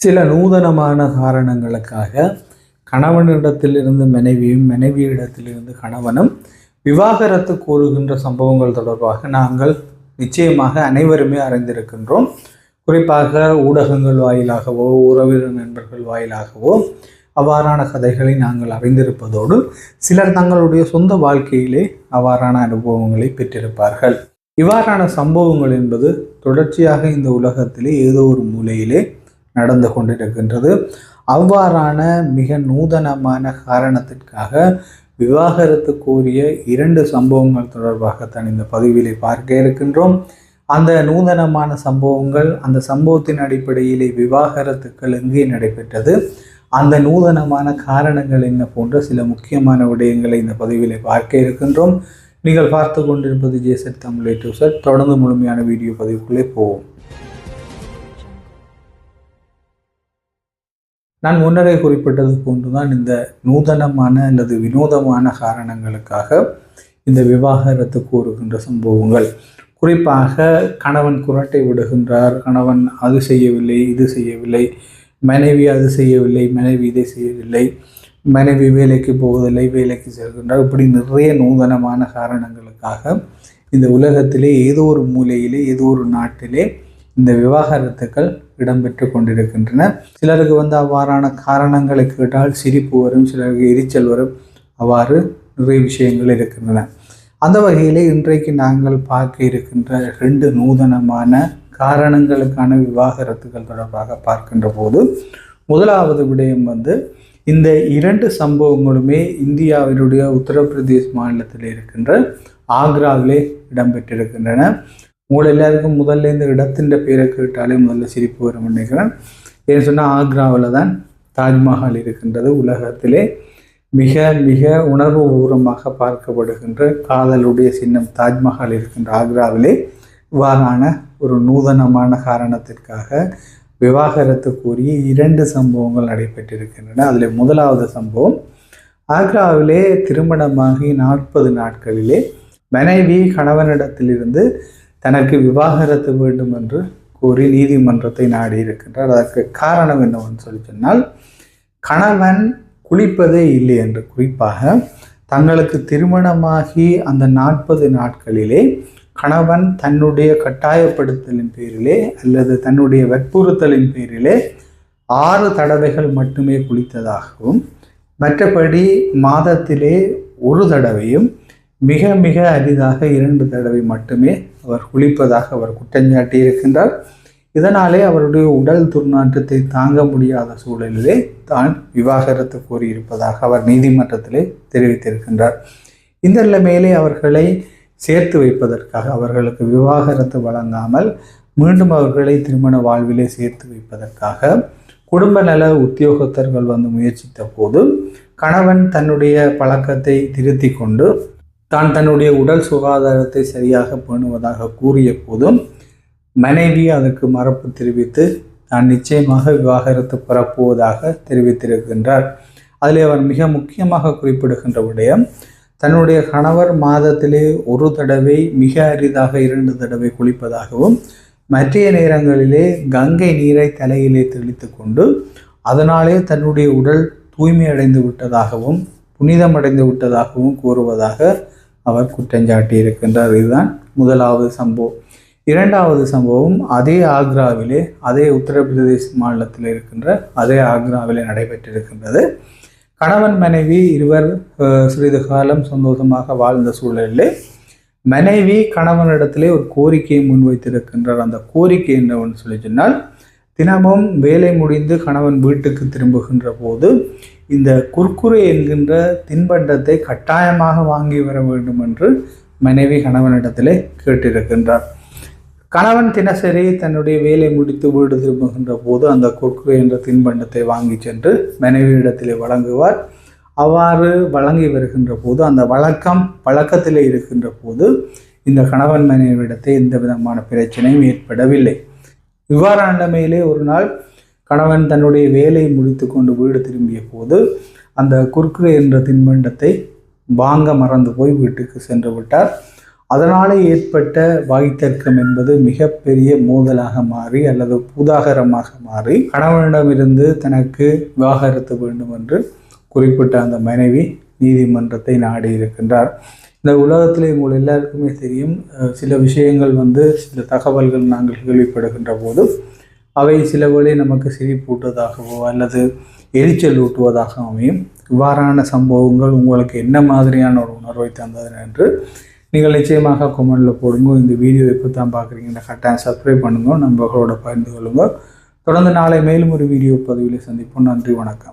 சில நூதனமான காரணங்களுக்காக கணவனிடத்திலிருந்து மனைவியும் மனைவியிடத்திலிருந்து கணவனும் விவாகரத்து கூறுகின்ற சம்பவங்கள் தொடர்பாக நாங்கள் நிச்சயமாக அனைவருமே அறிந்திருக்கின்றோம். குறிப்பாக ஊடகங்கள் வாயிலாகவோ உறவினர் நண்பர்கள் வாயிலாகவோ அவ்வாறான கதைகளை நாங்கள் அறிந்திருப்பதோடு சிலர் தங்களுடைய சொந்த வாழ்க்கையிலே அவ்வாறான அனுபவங்களை பெற்றிருப்பார்கள். இவ்வாறான சம்பவங்கள் என்பது தொடர்ச்சியாக இந்த உலகத்திலே ஏதோ ஒரு மூலையிலே நடந்து கொண்டிருக்கின்றது. அவ்வாறான மிக நூதனமான காரணத்திற்காக விவாகரத்து கோரிய இரண்டு சம்பவங்கள் தொடர்பாகத்தான் இந்த பதிவிலே பார்க்க இருக்கின்றோம். அந்த நூதனமான சம்பவங்கள் அந்த சம்பவத்தின் அடிப்படையிலே விவாகரத்துக்கள் எங்கே நடைபெற்றது அந்த நூதனமான காரணங்கள் என்ன போன்ற சில முக்கியமான விடயங்களை இந்த பதிவிலே பார்க்க இருக்கின்றோம். நீங்கள் பார்த்து கொண்டிருப்பது ஜேசட் தமிழ் டூ சார் தொடர்ந்து முழுமையான வீடியோ பதிவுக்குள்ளே போவோம். நான் முன்னரே குறிப்பிட்டது போன்றுதான் இந்த நூதனமான அல்லது வினோதமான காரணங்களுக்காக இந்த விவாகரத்து கூறுகின்ற சம்பவங்கள். குறிப்பாக கணவன் குரட்டை விடுகின்றார் கணவன் அது செய்யவில்லை இது செய்யவில்லை மனைவி அது செய்யவில்லை மனைவி இதை செய்யவில்லை மனைவி வேலைக்கு போவதில்லை வேலைக்கு செல்கின்றார். இப்படி நிறைய நூதனமான காரணங்களுக்காக இந்த உலகத்திலே ஏதோ ஒரு மூலையிலே ஏதோ ஒரு நாட்டிலே இந்த விவாகரத்துக்கள் இடம்பெற்று கொண்டிருக்கின்றன. சிலருக்கு வந்து அவ்வாறான காரணங்களை கேட்டால் சிரிப்பு வரும் சிலருக்கு எரிச்சல் வரும். அவ்வாறு நிறைய விஷயங்கள் இருக்கின்றன. அந்த வகையிலே இன்றைக்கு நாங்கள் பார்க்க இருக்கின்ற ரெண்டு நூதனமான காரணங்களுக்கான விவாகரத்துகள் தொடர்பாக பார்க்கின்ற போது முதலாவது விடயம் வந்து இந்த இரண்டு சம்பவங்களுமே இந்தியாவினுடைய உத்தரப்பிரதேஷ் மாநிலத்தில் இருக்கின்ற ஆக்ராவிலே இடம்பெற்றிருக்கின்றன. உங்களோட எல்லாருக்கும் முதல்ல இந்த இடத்தின் பேரை கேட்டாலே முதல்ல சிரிப்பு வரும் நினைக்கிறேன். ஏன்னு சொன்னால் ஆக்ராவில் தான் தாஜ்மஹால் இருக்கின்றது. உலகத்திலே மிக மிக உணர்வு பூர்வமாக பார்க்கப்படுகின்ற காதலுடைய சின்னம் தாஜ்மஹால் இருக்கின்ற ஆக்ராவிலே இவ்வாறான ஒரு நூதனமான காரணத்திற்காக விவாகரத்து கூறிய இரண்டு சம்பவங்கள் நடைபெற்றிருக்கின்றன. அதில் முதலாவது சம்பவம் ஆக்ராவிலே திருமணமாகி நாற்பது நாட்களிலே மனைவி கணவனிடத்திலிருந்து தனக்கு விவாகரத்து வேண்டும் என்று கூறி நீதிமன்றத்தை நாடி இருக்கின்றார் அதற்கு காரணம் என்னவென்று சொல்லி சொன்னால் கணவன் குளிப்பதே இல்லை என்று குறிப்பாக தங்களுக்கு திருமணமாகி அந்த நாற்பது நாட்களிலே கணவன் தன்னுடைய கட்டாயப்படுத்தலின் பேரிலே அல்லது தன்னுடைய வற்புறுத்தலின் பேரிலே ஆறு தடவைகள் மட்டுமே குளித்ததாகவும் மற்றபடி மாதத்திலே ஒரு தடவையும் மிக மிக அரிதாக இரண்டு தடவை மட்டுமே அவர் குளிப்பதாக அவர் குற்றஞ்சாட்டி இருக்கின்றார் இதனாலே அவருடைய உடல் துர்நாற்றத்தை தாங்க முடியாத சூழலிலே தான் விவாகரத்து கோரியிருப்பதாக அவர் நீதிமன்றத்திலே தெரிவித்திருக்கின்றார். இந்த நிலைமையிலே அவர்களை சேர்த்து வைப்பதற்காக அவர்களுக்கு விவாகரத்து வழங்காமல் மீண்டும் அவர்களை திருமண வாழ்விலே சேர்த்து வைப்பதற்காக குடும்ப நல உத்தியோகத்தர்கள் வந்து முயற்சித்த போது கணவன் தன்னுடைய பழக்கத்தை திருத்தி கொண்டு தான் தன்னுடைய உடல் சுகாதாரத்தை சரியாக பேணுவதாக கூறிய போதும் மனைவி அதற்கு மறப்பு தெரிவித்து தான் நிச்சயமாக விவாகரத்து பெறப்போவதாக தெரிவித்திருக்கின்றார். அதில் அவர் மிக முக்கியமாக குறிப்பிடுகின்ற விடயம் தன்னுடைய கணவர் மாதத்திலே ஒரு தடவை மிக அரிதாக இரண்டு தடவை குளிப்பதாகவும் மற்றைய நேரங்களிலே கங்கை நீரை தலையிலே தெளித்து கொண்டு அதனாலே தன்னுடைய உடல் தூய்மை அடைந்து விட்டதாகவும் புனிதமடைந்து விட்டதாகவும் கூறுவதாக அவர் குற்றஞ்சாட்டி இருக்கின்றார் இதுதான் முதலாவது சம்பவம். இரண்டாவது சம்பவம் அதே ஆக்ராவிலே அதே உத்தரப்பிரதேச மாநிலத்தில் இருக்கின்ற அதே ஆக்ராவிலே நடைபெற்றிருக்கின்றது. கணவன் மனைவி இருவர் சிறிது காலம் சந்தோஷமாக வாழ்ந்த சூழலிலே மனைவி கணவனிடத்திலே ஒரு கோரிக்கையை முன்வைத்திருக்கின்றார். அந்த கோரிக்கை என்னவென்று சொல்லி சொன்னால் தினமும் வேலை முடிந்து கணவன் வீட்டுக்கு திரும்புகின்ற போது இந்த குர்குரே என்கின்ற தின்பண்டத்தை கட்டாயமாக வாங்கி வர வேண்டும் என்று மனைவி கணவனிடத்திலே கேட்டிருக்கின்றார். கணவன் தினசரி தன்னுடைய வேலை முடித்து வீடு திரும்புகின்ற போது அந்த குர்குரே என்ற தின்பண்டத்தை வாங்கி சென்று மனைவியிடத்திலே வழங்குவார். அவ்வாறு வழங்கி வருகின்ற போது அந்த வழக்கம் பழக்கத்திலே இருக்கின்ற போது இந்த கணவன் மனைவியிடத்தை எந்த விதமான பிரச்சனையும் ஏற்படவில்லை. இவ்வாறான நிலைமையிலே ஒரு நாள் கணவன் தன்னுடைய வேலையை முடித்து கொண்டு வீடு திரும்பிய போது அந்த குர்குரே என்ற தின்பண்டத்தை வாங்க மறந்து போய் வீட்டுக்கு சென்று விட்டார். அதனாலே ஏற்பட்ட வாய்த்தர்க்கம் என்பது மிகப்பெரிய மோதலாக மாறி அல்லது பூதாகரமாக மாறி கணவனிடமிருந்து தனக்கு விவாகரத்து வேண்டும் என்று குறிப்பிட்ட அந்த மனைவி நீதிமன்றத்தை நாடி இருக்கின்றார். இந்த உலகத்தில் உங்கள் எல்லாருக்குமே தெரியும் சில விஷயங்கள் வந்து சில தகவல்கள் நாங்கள் கேள்விப்படுகின்ற போது அவை சில வேளை நமக்கு சிரிப்பூட்டுவதாகவோ அல்லது எரிச்சல் ஊட்டுவதாக அமையும். இவ்வாறான சம்பவங்கள் உங்களுக்கு என்ன மாதிரியான ஒரு உணர்வை தந்தது என்று நீங்கள் நிச்சயமாக கொமெண்டில் போடுங்க. இந்த வீடியோ இப்போ தான் பார்க்குறீங்கன்னா கட்டாயம் சப்ஸ்கிரைப் பண்ணுங்க. நண்பர்களோட பகிர்ந்து கொள்ளுங்க. தொடர்ந்து நாளை மேலும் ஒரு வீடியோ பதிவில் சந்திப்போம். நன்றி வணக்கம்.